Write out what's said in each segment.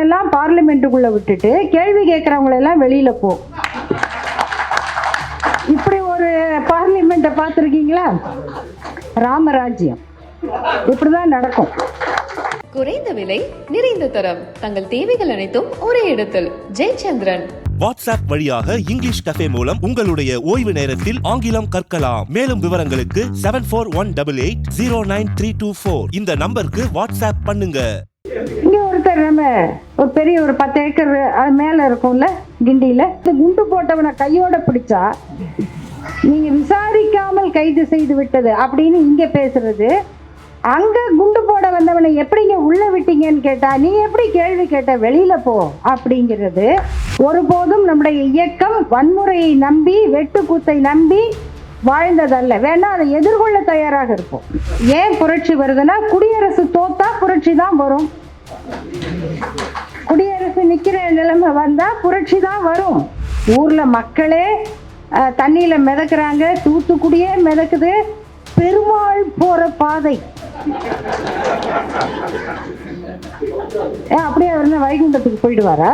எல்லாம் பார்லிமெண்ட்டுக்குள்ள விட்டுட்டு கேள்வி கேட்கறவங்களை எல்லாம் வெளியில போ. இப்படி ஒரு பார்லிமெண்ட்டை பார்த்துருக்கீங்களா? ராமராஜ்யம். இப்படிதான் நடக்கும். குறைந்த விலை நிறைந்த தரம். தங்கள் தேவைகள் அனைத்தும் ஒரே இடத்தில். ஜெயச்சந்திரன். வாட்ஸ்அப் வழியாக இங்கிலீஷ் கஃபே மூலம் உங்களுடைய ஓய்வு நேரத்தில் ஆங்கிலம் கற்கலாம். மேலும் விவரங்களுக்கு seven four one double eight zero nine three two four இந்த நம்பருக்கு வாட்ஸ்அப் பண்ணுங்க. நம்ம ஒரு பெரிய ஒரு பத்து ஏக்கர் அது மேல இருக்கும்ல கிண்டியில. இந்த குண்டு போட்டவனை கையோட பிடிச்சா நீங்க விசாரிக்காமல் கைது செய்து விட்டது அப்படின்னு இங்க பேசுறது. அங்க குண்டு போட வந்தவனை எப்படிங்க உள்ள விட்டீங்கன்னு கேட்டா நீ எப்படி கேள்வி கேட்ட வெளியில போ அப்படிங்கிறது. ஒருபோதும் நம்முடைய இயக்கம் வன்முறையை நம்பி வெட்டுக்கூத்தை நம்பி வாழ்ந்ததல்ல. வேணா அதை எதிர்கொள்ள தயாராக இருப்போம். ஏன் புரட்சி வருதுன்னா குடியரசு தோத்தா புரட்சி தான் வரும். குடியரசு நிற்கிற நிலைமை வந்தால் புரட்சி தான் வரும். ஊரில் மக்களே தண்ணியில் மிதக்கிறாங்க மிதக்குறாங்க தூத்துக்குடியே மிதக்குது. பெருமாள் போகிற பாதை. ஏ அப்படியே அவர் என்ன வைகுண்டத்துக்கு போயிடுவாரா?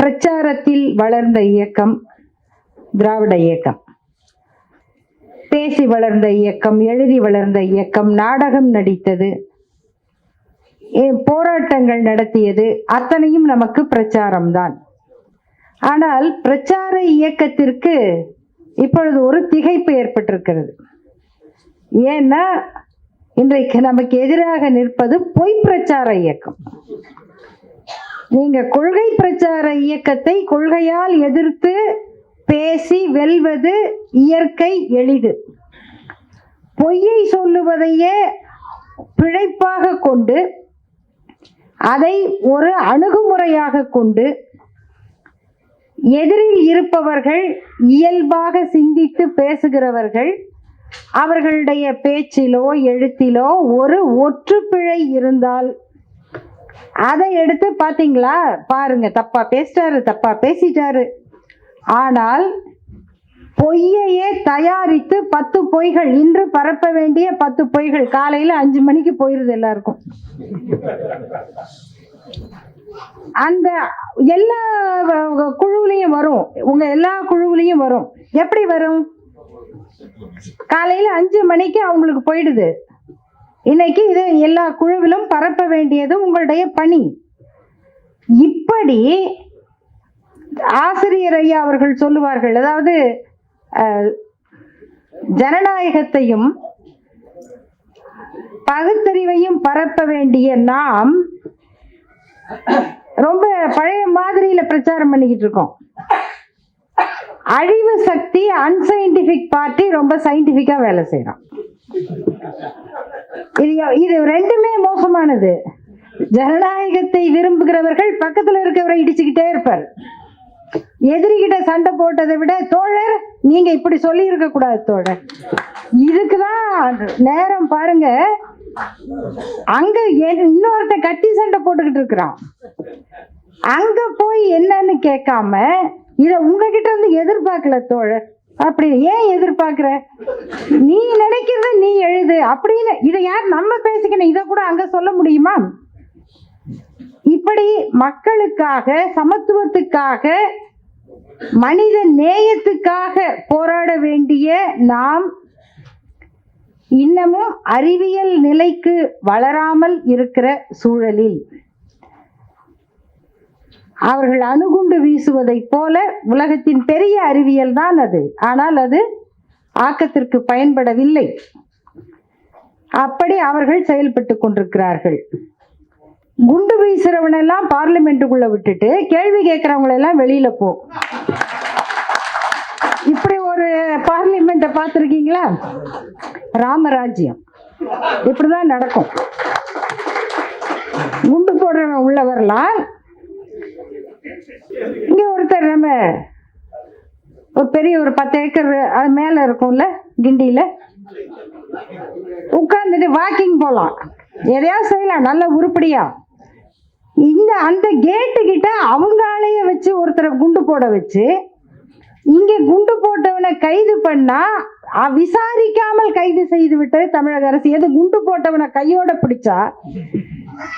பிரச்சாரத்தில் வளர்ந்த இயக்கம் திராவிட இயக்கம். பேசி வளர்ந்த இயக்கம் எழுதி வளர்ந்த இயக்கம் நாடகம் நடித்தது. ஏ- போராட்டங்கள் நடத்தியது அத்தனையும் நமக்கு பிரச்சாரம்தான். ஆனால் பிரச்சார இயக்கத்திற்கு இப்பொழுது ஒரு திகைப்பு ஏற்பட்டிருக்கிறது. ஏன்னா இன்றைக்கு நமக்கு எதிராக நிற்பது பொய் பிரச்சார இயக்கம். நீங்க கொள்கை பிரச்சார இயக்கத்தை கொள்கையால் எதிர்த்து பேசி வெல்வது இயற்கை எளிது. பொய்யை சொல்லுவதையே பிழைப்பாக கொண்டு அதை ஒரு அணுகுமுறையாக கொண்டு எதிரில் இருப்பவர்கள் இயல்பாக சிந்தித்து பேசுகிறவர்கள் அவர்களுடைய பேச்சிலோ எழுத்திலோ ஒரு ஒற்றுப்பிழை இருந்தால் அதை எடுத்து பாத்தீங்களா பாருங்க தப்பா பேசிட்டாரு தப்பா பேசிட்டாரு. ஆனால் பொய்யையே தயாரித்து பத்து பொய்கள் இன்று பரப்ப வேண்டிய பத்து பொய்கள் காலையில அஞ்சு மணிக்கு போயிருது எல்லாருக்கும். அந்த எல்லா வ- வரும். உங்க எல்லா குழுவிலையும் வரும். எப்படி வரும்? காலையில அஞ்சு மணிக்கு அவங்களுக்கு போயிடுது. இன்னைக்கு இது எல்லா குழுவிலும் பரப்ப வேண்டியது உங்களுடைய பணி. இப்படி ஆசிரியர் ஐயா அவர்கள் சொல்லுவார்கள் அதாவது ஜனநாயகத்தையும் பகுத்தறிவையும் பரப்ப வேண்டிய நாம் ரொம்ப பழைய மாதிரியில பிரச்சாரம் பண்ணிக்கிட்டு இருக்கோம். அழிவு சக்தி அன்சைன்டிபிக் பார்ட்டி ரொம்ப சயின்டிபிக்கா வேலை செய்யறோம். இது இது ரெண்டுமே மோசமானது. ஜனநாயகத்தை விரும்புகிறவர்கள் பக்கத்துல இருக்கவரை இடிச்சுக்கிட்டே இருப்பார். எதிரிகிட்ட சண்டை போட்டதை விட தோழர் நீங்க இப்படி சொல்லி இருக்க கூடாது தோழர். இதுக்குதான் நேரம் பாருங்க. அங்க எ- இன்னொருத்த கத்தி சண்டை போட்டுக்கிட்டு இருக்கிறான். அங்க போய் என்னன்னு கேட்காம இத உங்ககிட்ட இருந்து எதிர்பார்க்கல தோழர். அப்படி ஏன் எதிர்பார்க்கிற? நீ நினைக்கிறத நீ எழுது. அப்படின்னு இதை யார் நம்ம பேசிக்கணும்? இதை கூட அங்க சொல்ல முடியுமா? இப்படி மக்களுக்காக சமத்துவத்துக்காக மனித நேயத்துக்காக போராட வேண்டிய நாம் இன்னமும் அறிவியல் நிலைக்கு வளராமல் இருக்கிற சூழலில் அவர்கள் அணுகுண்டு வீசுவதைப் போல உலகத்தின் பெரிய அறிவியல் தான் அது. ஆனால் அது ஆக்கத்திற்கு பயன்படவில்லை. அப்படி அவர்கள் செயல்பட்டு கொண்டிருக்கிறார்கள். குண்டு வீசுறவனெல்லாம் பார்லிமெண்ட்டுக்குள்ள விட்டுட்டு கேள்வி கேட்கறவங்களெல்லாம் வெளியில போ. இப்படி ஒரு பார்லிமெண்ட்டை பார்த்துருக்கீங்களா? ராமராஜ்யம். இப்படிதான் நடக்கும். குண்டு போடுறவன் உள்ள வரலாம் இங்க ஒருத்தர் நம்ம ஒரு பெரிய ஒரு பத்து ஏக்கர் அது மேல இருக்கும்ல கிண்டியில. உட்கார்ந்துட்டு வாக்கிங் போகலாம் எதையாவது செய்யலாம். நல்ல உருப்படியா. இந்த அந்த கேட்டு கிட்ட அவங்க ஆளைய வச்சு ஒருத்தரை குண்டு போட வச்சு இங்கே குண்டு போட்டவனை கைது பண்ணா விசாரிக்காமல் கைது செய்து விட்டது தமிழக அரசு. எது குண்டு போட்டவனை கையோட பிடிச்சா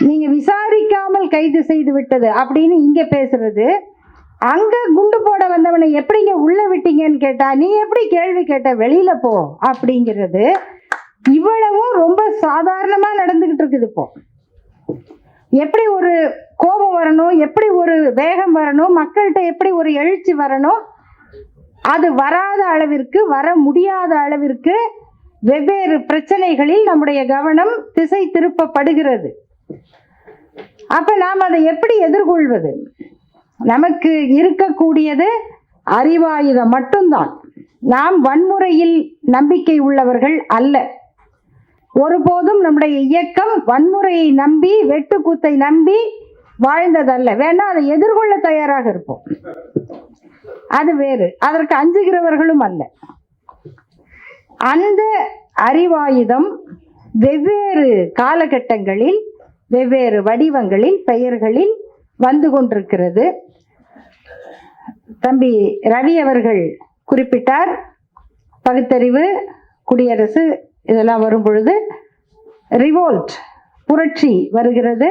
நீங்க விசாரிக்காமல் கைது செய்து விட்டது அப்படின்னு இங்க பேசுறது. அங்க குண்டு போட வந்தவனை எப்படிங்க உள்ள விட்டீங்கன்னு கேட்டா நீ எப்படி கேள்வி கேட்ட வெளியில போ அப்படிங்கிறது இவ்வளவும் ரொம்ப சாதாரணமா நடந்துகிட்டு இருக்குது இப்போ. எப்படி ஒரு கோபம் வரணும்? எப்படி ஒரு வேகம் வரணும்? மக்கள்கிட்ட எப்படி ஒரு எழுச்சி வரணும்? அது வராத அளவிற்கு வர முடியாத அளவிற்கு வெவ்வேறு பிரச்சனைகளில் நம்முடைய கவனம் திசை திருப்பப்படுகிறது. அப்ப நாம் அதை எப்படி எதிர்கொள்வது? நமக்கு இருக்கக்கூடியது அறிவாயுதம் மட்டும்தான். நாம் வன்முறையில் நம்பிக்கை உள்ளவர்கள் அல்ல. ஒருபோதும் நம்முடைய இயக்கம் வன்முறையை நம்பி வெட்டுக்கூத்தை நம்பி வாழ்ந்ததல்ல. வேணா அதை எதிர்கொள்ள தயாராக இருப்போம். அது வேறு. அதற்கு அஞ்சுகிறவர்களும் அல்ல. அந்த அறிவாயுதம் வெவ்வேறு காலகட்டங்களில் வெவ்வேறு வடிவங்களில் பெயர்களில் வந்து கொண்டிருக்கிறது. தம்பி ரவி அவர்கள் குறிப்பிட்டார். பகுத்தறிவு குடியரசு இதெல்லாம் வரும் பொழுது ரிவோல்ட் புரட்சி வருகிறது.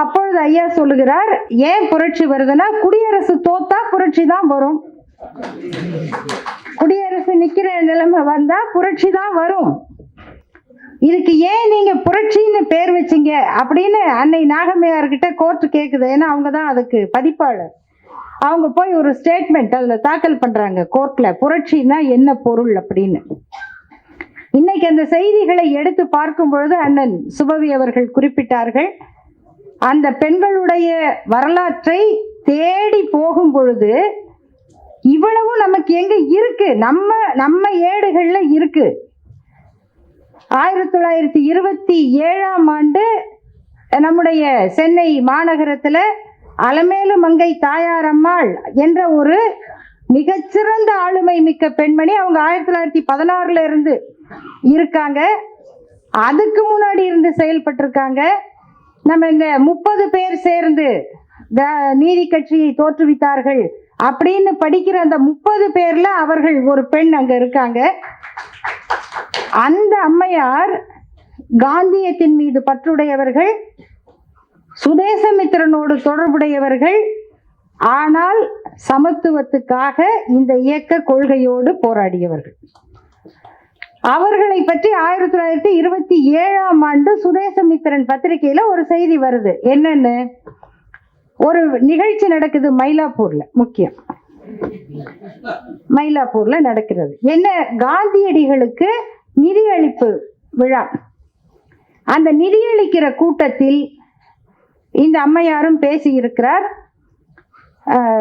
அப்பொழுது ஐயா சொல்லுகிறார் ஏன் புரட்சி வருதுன்னா குடியரசு தோத்தா புரட்சி தான் வரும். குடியரசு நிக்கிற நிலைமை வந்தா புரட்சி தான் வரும். இதுக்கு ஏன் நீங்க புரட்சின்னு பேர் வச்சீங்க அப்படின்னு அன்னை நாகம்மையார்கிட்ட கோர்ட் கேக்குது. ஏன்னா அவங்க தான் அதுக்கு பதிப்பாளர். அவங்க போய் ஒரு ஸ்டேட்மெண்ட் அதுல தாக்கல் பண்றாங்க கோர்ட்ல புரட்சின்னா என்ன பொருள் அப்படின்னு. இன்னைக்கு அந்த செய்திகளை எடுத்து பார்க்கும் பொழுது அண்ணன் சுபவி அவர்கள் குறிப்பிட்டார்கள் அந்த பெண்களுடைய வரலாற்றை தேடி போகும் பொழுது இவ்வளவு நமக்கு எங்க இருக்கு? நம்ம நம்ம ஏடுகள்ல இருக்கு. ஆயிரத்தி தொள்ளாயிரத்தி இருபத்தி ஏழாம் ஆண்டு நம்முடைய சென்னை மாநகரத்துல அலமேலு மங்கை தாயாரம்மாள் என்ற ஒரு மிகச்சிறந்த ஆளுமை மிக்க பெண்மணி அவங்க ஆயிரத்தி தொள்ளாயிரத்தி பதினாறுல இருந்து இருக்காங்க. அதுக்கு முன்னாடி இருந்து செயல்பட்டிருக்காங்க. நம்ம இந்த முப்பது பேர் சேர்ந்து த- நீதி கட்சியை தோற்றுவித்தார்கள் அப்படின்னு படிக்கிற அந்த முப்பது பேர்ல அவர்கள் ஒரு பெண் அங்க இருக்காங்க. அந்த அம்மையார் காந்தியத்தின் மீது பற்றுடையவர்கள் சுதேசமித்திரனோடு தொடர்புடையவர்கள். ஆனால் சமத்துவத்துக்காக இந்த இயக்க கொள்கையோடு போராடியவர்கள். அவர்களை பற்றி ஆயிரத்தி தொள்ளாயிரத்தி இருபத்தி ஏழாம் ஆண்டு சுதேசமித்திரன் பத்திரிகையில ஒரு செய்தி வருது. என்னன்னு? ஒரு நிகழ்ச்சி நடக்குது மயிலாப்பூர்ல முக்கியம். மயிலாப்பூர்ல நடக்கிறது. என்ன? காந்தியடிகளுக்கு நிதியளிப்பு விழா. அந்த நிதியளிக்கிற கூட்டத்தில் இந்த அம்மையாரும் பேசியிருக்கிறார்.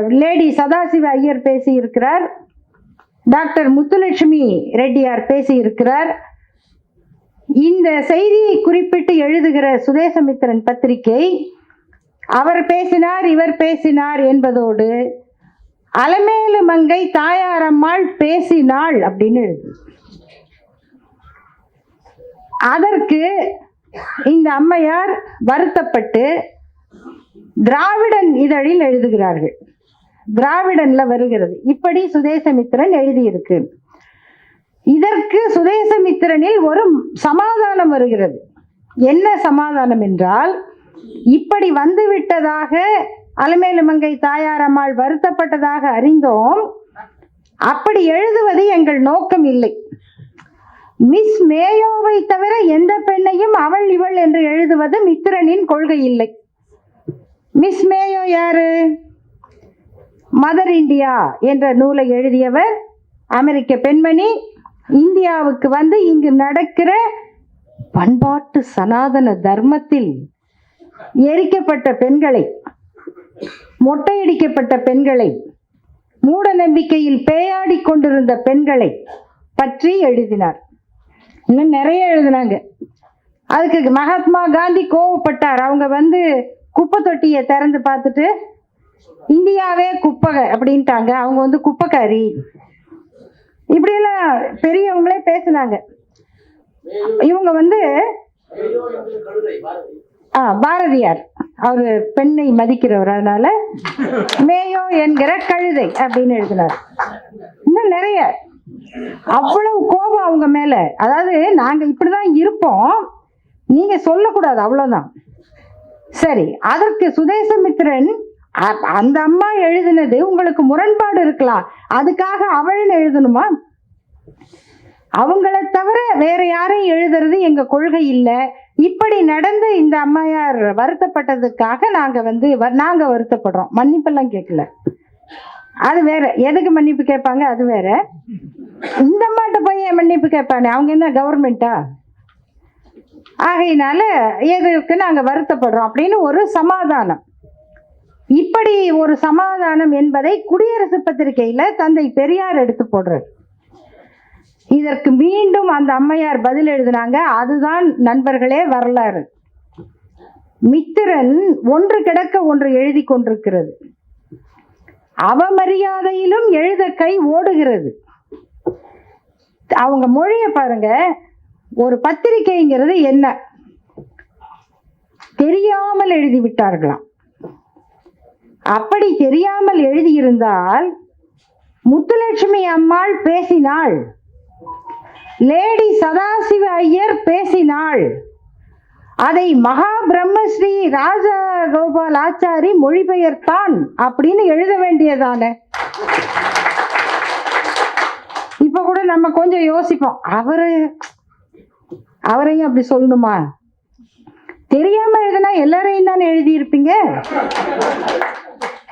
லேடி சதாசிவ ஐயர் பேசியிருக்கிறார். டாக்டர் முத்துலட்சுமி ரெட்டியார் பேசியிருக்கிறார். இந்த செய்தியை குறிப்பிட்டு எழுதுகிற சுதேசமித்திரன் பத்திரிகை அவர் பேசினார் இவர் பேசினார் என்பதோடு அலமேலு மங்கை தாயாரம்மாள் பேசினாள் அப்படின்னு எழுது. அதற்கு இந்த அம்மையார் வருத்தப்பட்டு திராவிடன் இதழில் எழுதுகிறார்கள். திராவிடன்ல வருகிறது. இப்படி சுதேசமித்திரன் எழுதியிருக்கு. இதற்கு சுதேசமித்திரனில் ஒரு சமாதானம் வருகிறது. என்ன சமாதானம் என்றால் இப்படி வந்து விட்டதாக அலமேலுமங்கை தாயாரம்மாள் வருத்தப்பட்டதாக அறிந்தோம். அப்படி எழுதுவது எங்கள் நோக்கம் இல்லை. மிஸ் மேயோவை தவிர எந்த பெண்ணையும் அவள் இவள் என்று எழுதுவது மித்திரனின் கொள்கை இல்லை. மிஸ் மேயோ யாரு? மதர் இந்தியா என்ற நூலை எழுதியவர் அமெரிக்க பெண்மணி. இந்தியாவுக்கு வந்து இங்கு நடக்கிற பண்பாட்டு சனாதன தர்மத்தில் எரிக்கப்பட்ட பெண்களை மொட்டையடிக்கப்பட்ட பெண்களை மூட நம்பிக்கையில் பேயாடி கொண்டிருந்த பெண்களை பற்றி எழுதினார். இன்னும் நிறைய எழுதினாங்க. அதுக்கு மகாத்மா காந்தி கோவப்பட்டார். அவங்க வந்து குப்பை தொட்டியை திறந்து பார்த்துட்டு இந்தியாவே குப்பகை அப்படின்ட்டாங்க. அவங்க வந்து குப்பைக்காரி. இப்படியெல்லாம் பெரியவங்களே பேசினாங்க. இவங்க வந்து ஆ பாரதியார். அவர் பெண்ணை மதிக்கிறவர். அதனால மேயோ என்கிற கழுதை அப்படின்னு எழுதினார். இன்னும் நிறைய. அவ்வளவு கோபம் அவங்க மேல. அதாவது நாங்க இப்படிதான் இருப்போம். நீங்க சொல்லக்கூடாது. அவ்வளவுதான். சரி அதற்கு சுதேசமித்திரன் அந்த அம்மா எழுதினது உங்களுக்கு முரண்பாடு இருக்கலாம் அதுக்காக அவள்னு எழுதணுமா? அவங்கள தவிர வேற யாரையும் எழுதுறது எங்க கொள்கை இல்லை. இப்படி நடந்து இந்த அம்மையார் வருத்தப்பட்டதுக்காக நாங்க வந்து வ- நாங்க வருத்தப்படுறோம். மன்னிப்பெல்லாம் கேட்கல. அது வேற. எதுக்கு மன்னிப்பு கேட்பாங்க? அது வேற. இந்த அம்மாட்ட போய் ஏன் மன்னிப்பு கேட்பானே அவங்க என்ன கவர்மெண்டா ஆகையினால எதுக்கு நாங்க வருத்தப்படுறோம் அப்படின்னு ஒரு சமாதானம். இப்படி ஒரு சமாதானம் என்பதை குடியரசு பத்திரிகையில தந்தை பெரியார் எடுத்து போடுறார். இதற்கு மீண்டும் அந்த அம்மையார் பதில் எழுதினாங்க அதுதான் நண்பர்களே வரலாறு. மித்திரன் ஒன்று கிடக்க ஒன்று எழுதி கொண்டிருக்கிறது. அவமரியாதையிலும் எழுத கை ஓடுகிறது. அவங்க மொழியை பாருங்க ஒரு பத்திரிகைங்கிறது என்ன? தெரியாமல் எழுதி விட்டார்களாம். அப்படி தெரியாமல் எழுதியிருந்தால் முத்துலட்சுமி அம்மாள் பேசினாள். லேடி சதாசிவ ஐயர் பேசினாள். அதை மகா பிரம்மஸ்ரீ ராஜா கோபால் ஆச்சாரி மொழிபெயர்த்தான் அப்படின்னு எழுத வேண்டியதானே? இப்ப கூட நம்ம கொஞ்சம் யோசிப்போம். அவரு அவரையும் அப்படி சொல்லணுமா? தெரியாம எழுதுனா எல்லாரையும் தானே எழுதியிருப்பீங்க?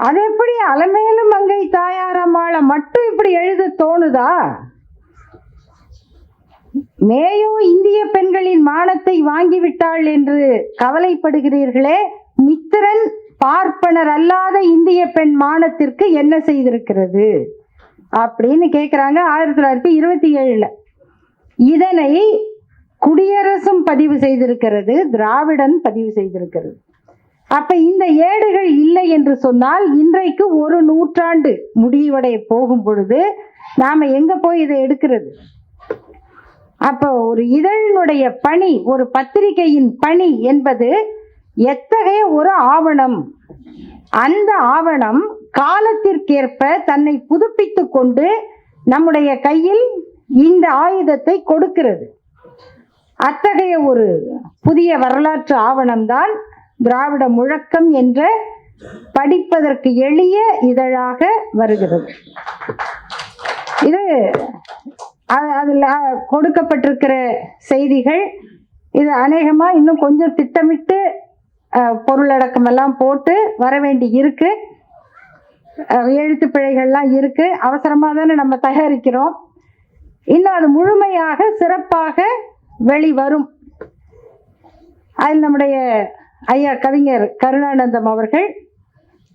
அது எப்படி அலமேலும் மங்கை தாயாரம்மாளை மட்டும் இப்படி எழுத தோணுதா? மேயோ இந்திய பெண்களின் மானத்தை வாங்கிவிட்டாள் என்று கவலைப்படுகிறீர்களே? மித்திரன் பார்ப்பனர் அல்லாத இந்திய பெண் மானத்திற்கு என்ன செய்திருக்கிறது? அப்படின்னு கேட்குறாங்க ஆயிரத்தி தொள்ளாயிரத்தி இருபத்தி ஏழில். இதனை குடியரசும் பதிவு செய்திருக்கிறது திராவிடன் பதிவு செய்திருக்கிறது. அப்ப இந்த ஏடுகள் இல்லை என்று சொன்னால் இன்றைக்கு ஒரு நூற்றாண்டு முடிவடைய போகும் பொழுது நாம எங்க போய் இதை எடுக்கிறது? அப்போ ஒரு இதழினுடைய பணி ஒரு பத்திரிகையின் பணி என்பது எத்தகைய ஒரு ஆவணம்? அந்த ஆவணம் காலத்திற்கேற்ப தன்னை புதுப்பித்து கொண்டு நம்முடைய கையில் இந்த ஆயுதத்தை கொடுக்கிறது. அத்தகைய ஒரு புதிய வரலாற்று ஆவணம்தான் திராவிட முழக்கம் என்ற படிப்பதற்கு எளிய இதழாக வருகிறது. இது அதில் கொடுக்கப்பட்டிருக்கிற செய்திகள் இது அநேகமாக இன்னும் கொஞ்சம் திட்டமிட்டு பொருளடக்கம் எல்லாம் போட்டு வர வேண்டி இருக்கு. எழுத்து பிழைகள்லாம் இருக்கு. அவசரமாக தானே நம்ம தயாரிக்கிறோம். இன்னும் அது முழுமையாக சிறப்பாக வெளிவரும். அதில் நம்முடைய ஐயா கவிஞர் கருணானந்தம் அவர்கள்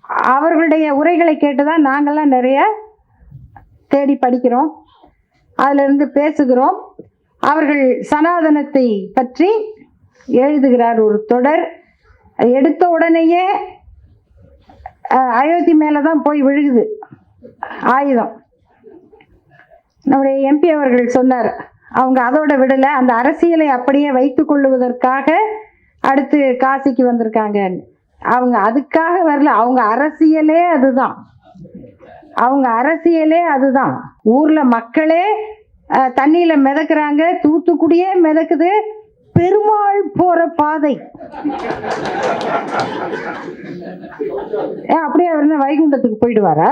அவர்களுடைய உரைகளை கேட்டுதான் நாங்கள்லாம் நிறைய தேடி படிக்கிறோம். அதிலிருந்து பேசுகிறோம். அவர்கள் சனாதனத்தை பற்றி எழுதுகிறார் ஒரு தொடர். எடுத்த உடனேயே அயோத்தி மேலே தான் போய் விழுகுது. ஆயுதம். நம்முடைய எம்பி அவர்கள் சொன்னார் அவங்க அதோட விடலை அந்த அரசியலை அப்படியே வைத்துக் கொள்ளுவதற்காக அடுத்து காசிக்கு வந்திருக்காங்கன்னு அவங்க அதுக்காக வரல. அவங்க அரசியலே அதுதான். அவங்க அரசியலே அதுதான். ஊர்ல மக்களே தண்ணியில மிதக்குறாங்க. தூத்துக்குடியே மிதக்குது. பெருமாள் போற பாதை. ஏ அப்படியே அவர் வைகுண்டத்துக்கு போயிடுவாரா?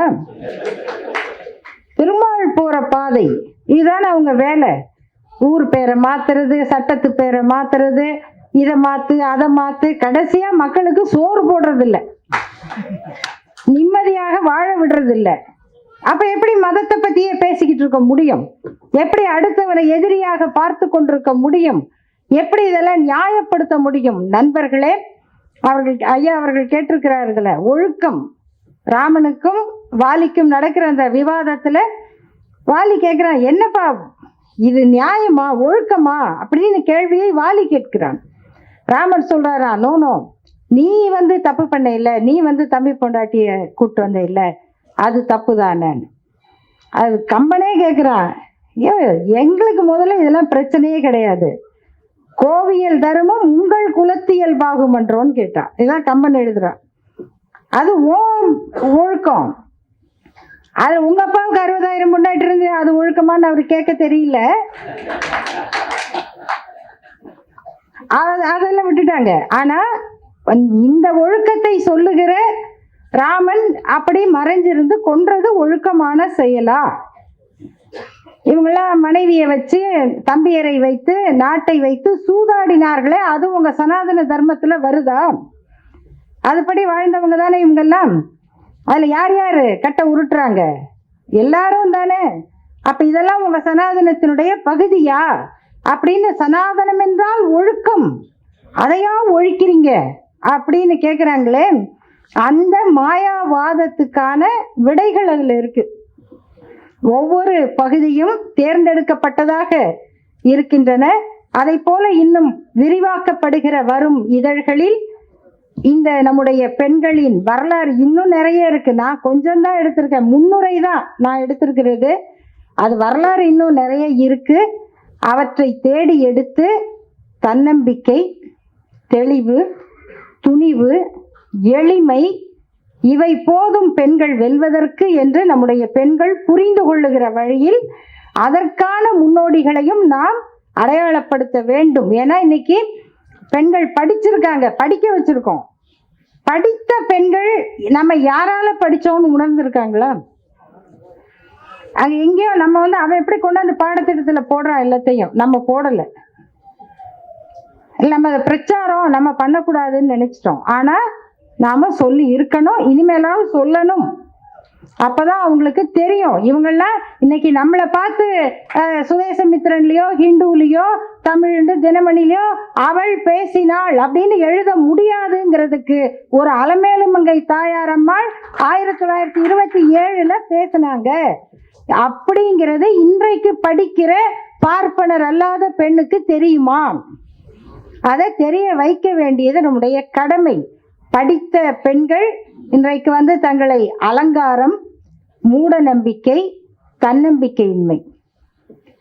பெருமாள் போற பாதை. இதுதானே அவங்க வேலை. ஊர் பேரை மாத்துறது சட்டத்து பேரை மாத்துறது. இதை மாத்து அதை மாத்து. கடைசியா மக்களுக்கு சோறு போடுறது இல்ல நிம்மதியாக வாழ விடுறது இல்ல அப்ப எப்படி மதத்தை பத்தியே பேசிக்கிட்டு இருக்க முடியும்? எப்படி அடுத்தவரை எதிரியாக பார்த்து கொண்டிருக்க முடியும்? எப்படி இதெல்லாம் நியாயப்படுத்த முடியும்? நண்பர்களே அவர்கள் ஐயா அவர்கள் கேட்டிருக்கிறார்கள ஒழுக்கம் ராமனுக்கும் வாலிக்கும் நடக்கிற அந்த விவாதத்துல வாலி கேட்கிறான் என்னப்பா இது நியாயமா ஒழுக்கமா? அப்படின்னு கேள்வியை வாலி கேட்கிறான். ராமர் சொல்றாரா நோ நோ. நீ வந்து தப்பு பண்ண இல்லை. நீ வந்து தம்பி பொண்டாட்டிய கூப்பிட்டு வந்த இல்லை. அது தப்பு தானே. அது கம்பனே கேட்குறான் ஏ எங்களுக்கு முதல்ல இதெல்லாம் பிரச்சனையே கிடையாது. கோவியல் தர்மம் உங்கள் குலத்தியல் பாகுமன்றோன்னு கேட்டான் இதான் கம்பன் எழுதுறான் அது ஓ ஒழுக்கம். அது உங்க அப்பாவுக்கு அறுபதாயிரம் முன்னாடி இருந்து அது ஒழுக்கமான்னு அவர் கேட்க தெரியல. அதெல்லாம் விட்டுட்டாங்க. ஆனா இந்த ஒழுக்கத்தை சொல்லுகிற ராமன் அப்படி மறைஞ்சிருந்து கொன்றது ஒழுக்கமான செயலா? இவங்களாம் மனைவியை வச்சு தம்பியரை வைத்து நாட்டை வைத்து சூதாடினார்களே அது உங்க சனாதன தர்மத்துல வருதா? அதுபடி வாழ்ந்தவங்க தானே இவங்கெல்லாம்? அதுல யார் யாரு கட்ட உருட்டுறாங்க? எல்லாரும் தானே. அப்ப இதெல்லாம் உங்க சனாதனத்தினுடைய பகுதியா? அப்படின்னு சனாதனம் என்றால் ஒழுக்கம். அதையா ஒழிக்கிறீங்க? அப்படின்னு கேட்குறாங்களே அந்த மாயாவாதத்துக்கான விடைகள் அதில் இருக்கு. ஒவ்வொரு பகுதியும் தேர்ந்தெடுக்கப்பட்டதாக இருக்கின்றன. அதை போல இன்னும் விரிவாக்கப்படுகிற வரும் இதழ்களில் இந்த நம்முடைய பெண்களின் வரலாறு இன்னும் நிறைய இருக்கு. நான் கொஞ்சம் தான் எடுத்திருக்கேன். முன்னுரை தான் நான் எடுத்திருக்கிறது. அது வரலாறு இன்னும் நிறைய இருக்கு. அவற்றை தேடி எடுத்து தன்னம்பிக்கை தெளிவு துணிவு எளிமை இவை போதும் பெண்கள் வெல்வதற்கு என்று நம்முடைய பெண்கள் புரிந்து கொள்ளுகிற வழியில் அதற்கான முன்னோடிகளையும் நாம் அடையாளப்படுத்த வேண்டும். ஏன்னா இன்னைக்கு பெண்கள் படிச்சிருக்காங்க படிக்க வச்சிருக்கோம். படித்த பெண்கள் நம்ம யாரால படிச்சோம்னு உணர்ந்திருக்காங்களா? அங்கே எங்கேயோ நம்ம வந்து அவன் எப்படி கொண்டாந்து பாடத்திட்டத்தில் போடுறான் எல்லாத்தையும்? நம்ம போடலை. நம்ம அதை பிரச்சாரம் நம்ம பண்ணக்கூடாதுன்னு நினைச்சிட்டோம். ஆனா நாம சொல்லி இருக்கணும் இனிமேலாவது சொல்லணும். அப்பதான் அவங்களுக்கு தெரியும். இவங்கெல்லாம் இன்னைக்கு நம்மளை பார்த்து அஹ், சுதேசமித்திரன்லயோ ஹிந்துலயோ தமிழ் தினமணிலையோ அவள் பேசினாள் அப்படின்னு எழுத முடியாதுங்கிறதுக்கு ஒரு அலமேலுமங்கை தாயாரம்மாள் ஆயிரத்தி தொள்ளாயிரத்தி இருபத்தி ஏழுல பேசினாங்க. அப்படிங்கிறது இன்றைக்கு படிக்கிற பார்ப்பனர் அல்லாத பெண்ணுக்கு தெரியுமா? அதை தெரிய வைக்க வேண்டியது நம்முடைய கடமை. படித்த பெண்கள் இன்றைக்கு வந்து தங்களை அலங்காரம் மூட நம்பிக்கை தன்னம்பிக்கையின்மை.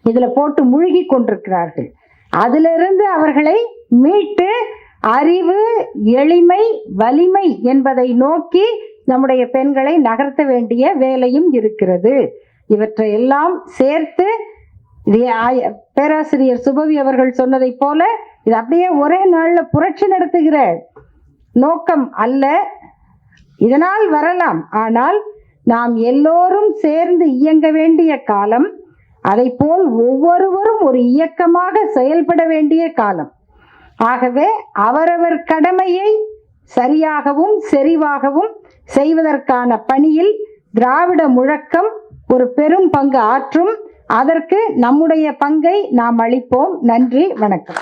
இதில் போட்டு முழுகி கொண்டிருக்கிறார்கள். அதிலிருந்து அவர்களை மீட்டு அறிவு எளிமை வலிமை என்பதை நோக்கி நம்முடைய பெண்களை நகர்த்த வேண்டிய வேலையும் இருக்கிறது. இவற்றை எல்லாம் சேர்த்து இது ஆய- பேராசிரியர் சுபவி அவர்கள் சொன்னதைப் போல இது அப்படியே ஒரே நாளில் புரட்சி நடத்துகிற நோக்கம் அல்ல. இதனால் வரலாம். ஆனால் நாம் எல்லோரும் சேர்ந்து இயங்க வேண்டிய காலம் அதைப்போல் ஒவ்வொருவரும் ஒரு இயக்கமாக செயல்பட வேண்டிய காலம். ஆகவே அவரவர் கடமையை சரியாகவும் செறிவாகவும் செய்வதற்கான பணியில் திராவிட முழக்கம் ஒரு பெரும் பங்கு ஆற்றும். அதற்கு நம்முடைய பங்கை நாம் அளிப்போம். நன்றி வணக்கம்.